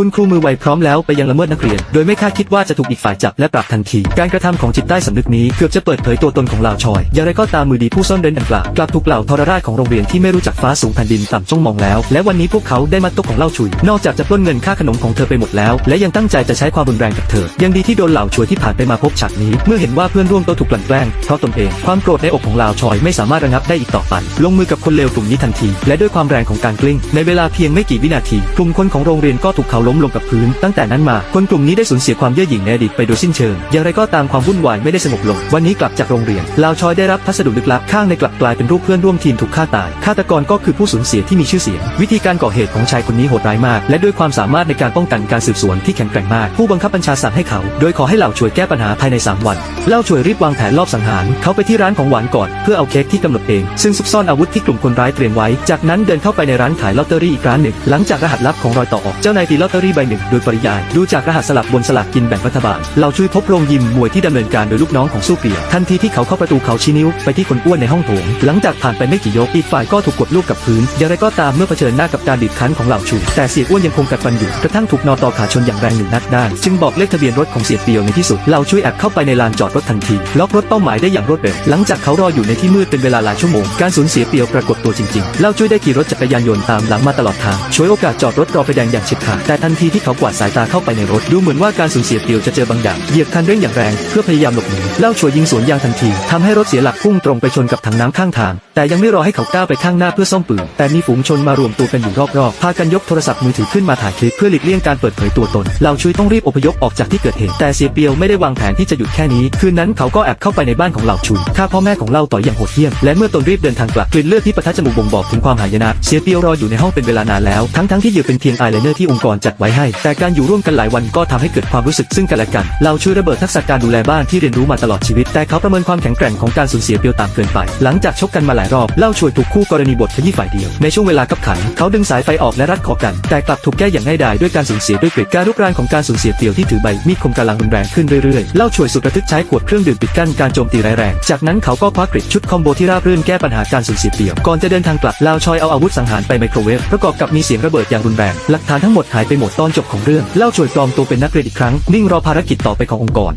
คุณครูมือไวพร้อมแล้วไปยังละเมิดนักเรียน โดยไม่คาดคิดว่าจะถูกอีกฝ่ายจับและปรับทันที การกระทำของจิตใต้สำนึกนี้เกือบจะเปิดเผยตัวตนของลาวชอยอย่างไรก็ตามมือดีผู้ซ่อนเร้นดังกล่าวกลับถูกเหล่าทรราชของโรงเรียนที่ไม่รู้จักฟ้าสูงแผ่นดินต่ำจ้องมองแล้ว และวันนี้พวกเขาได้มาตกของเล่าชุย นอกจากจะปล้นเงินค่าขนมของเธอไปหมดแล้ว และยังตั้งใจจะใช้ความรุนแรงกับเธอ ยังดีที่โดนเหล่าช่วยที่ผ่านไปมาพบฉากนี้ เมื่อเห็นว่าเพื่อนร่วมโต๊ะถูกกลั่นแกล้งเพราะตนเองความโกรธในอกของลาวชอยไม่สามารถระงับได้อีกต่อไปลงมือกับคนเลวกลุ่มนี้ทันที และด้วยความแรงของการกลิ้ง ในเวลาเพียงไม่กี่วินาทีกลุ่มคนของโรงเรียนก็ถูกเขาล้มลงกับพื้น ตั้งแต่นั้นมา คนกลุ่มนี้ได้สูญเสียความเย่อหยิ่งในอดีตไปโดยสิ้นเชิง อย่างไรก็ตามความวุ่นวายไม่ได้สงบลง วันนี้กลับจากโรงเรียน ลาวชอยได้รับพัสดุลึกลับ ข้างในกลับกลายเป็นรูปเพื่อนร่วมทีมถูกฆ่าตาย ฆาตกรก็คือผู้สูญเสียที่มีชื่อเสียง วิธีการก่อเหตุของชายคนนี้โหดร้ายมาก และด้วยความสามารถในการป้องกันการสืบสวนที่แข็งแกร่งมาก ผู้บังคับบัญชาสั่งให้เขา โดยขอให้เหล่าช่วยแก้ปัญหาภายใน 3 วัน เล่าช่วยรีบวางแผนลอบสังหาร เขาไปที่ร้านของหวานก่อน เพื่อเอาเค้กที่กำหนดเอง ซึ่งซุกซ่อนอาวุธที่กลุ่มคนร้ายเตรียมไว้ จากนั้นเดินเข้าไปในร้านขายลอตเตอรี่อีกร้านหนึ่ง หลังจากรหัสลับของรอยต่อออก เจ้านายตีลอตเตอรี่ใบหนึ่งโดยปริยายดูจากรหัสสลับบนสลากกินแบ่งรัฐบาลเราช่วยพบโรงยิมมวยที่ดำเนินการโดยลูกน้องของสู้เปียทันทีที่เขาเข้าประตูเขาชี้นิ้วไปที่คนอ้วนในห้องโถง หลังจากผ่านไปไม่กี่ยกอีกฝ่ายก็ถูกกดลูกกับพื้นอย่างไรก็ตามเมื่อเผชิญหน้ากับการบีบคั้นของเหล่าชูแต่เสียอ้วนยังคงกัดฟันอยู่กระทั่งถูกนอตอขาชนอย่างแรงหนึ่งนัดด้านจึงบอกเลขทะเบียนรถของเสียเปียวในที่สุดเราช่วยแอบเข้าไปในลานจอดรถทันทีล็อกรถเป้าหมายได้อย่างรวดเร็วหลังจากเขารออยู่ในที่มืดเป็นเวลาหลายชั่วโมงการสูญเสียเปียวปรากฏตัวจริงๆเราช่วยได้ขี่รถจักรยานยนต์ตามหลังมาตลอดทางช่วยโอกาสจอดรถรอไฟแดงอย่างเฉียบขาดแต่ทันทีที่เขากวาดสายตาเข้าไปในรถ ดูเหมือนว่าการสูญเสียเปียวจะเจอบางอย่าง เหยียบคันเร่งอย่างแรง เพื่อพยายามหลบหนีเล่าช่วยยิงสวนยางทันทีทำให้รถเสียหลักพุ่งตรงไปชนกับถังน้ำข้างทาง แต่ยังไม่รอให้เขาก้าวไปข้างหน้าเพื่อซ่อมปืน แต่มีฝูงชนมารวมตัวกันอยู่รอบๆ พากันยกโทรศัพท์มือถือขึ้นมาถ่ายคลิปเพื่อหลีกเลี่ยงการเปิดเผยตัวตนเราช่วยต้องรีบอพยพออกจากที่เกิดเหตุ แต่เสียเปียวไม่ได้วางแผนที่จะหยุดแค่นี้ คืนนั้นเขาก็แอบเข้าไปในบ้านของเหล่าชุยฆ่าพ่อแม่ของเล่าต่อยอย่างโหดเหี้ยม และเมื่อตนรีบเดินทางกลับกลิ่นเลือดที่ปะทะจมูกบ่งบอกถึงความหายนะ เสียเปียวรออยู่ในห้องเป็นเวลานานแล้ว ทั้งๆที่เหยื่อเป็นเพียงอไลเนอร์ที่องค์กรจัดไว้ให้ แต่การอยู่ร่วมกันหลายวันก็ทำให้เกิดความรู้สึกซึ่งกันและกัน เราช่วยระเบิดทักษะการดูแลบ้านที่เรียนรู้มาตลอดชีวิต แต่เขาประเมินความแข็งแกร่งของการสูญเสียเปียวต่ำเกินไป หลังจากชกกันมาหลายรอบ เล่าช่วยถูกคู่กรณีบทขยี้ฝ่ายเดียว ในช่วงเวลาขับขัน เขาดึงสายไฟออกและรัดคอกัน แต่กลับถูกแก้อย่างง่ายดายด้วยการสูญเสียด้วยกริดการรุกรานของการสูญเสียเปียวที่ถือใบมีดคมกำลังรุนแรงขึ้นเรื่อยๆ เล่าช่วยสุดระทึกใช้ขวดเครื่องดื่มปิดกั้นการโจมตีร้ายแรง จากนั้นเขาก็คว้ากริดชุดคอมโบที่ราบรื่นแก้ปัญหาการสูญเสียเปียว ก่อนจะเดินทางกลับลาชอยเอาอาวุธสังหารไปไมโครเวฟประกอบกับมีเสียงระเบิดอย่างรุนแรง หลักฐานทั้งหมดหายไปหมดตอนจบของเรื่องเล่าช่วยปลอมตัวเป็นนักเรียนอีกครั้งนิ่งรอภารกิจต่อไปขององค์กร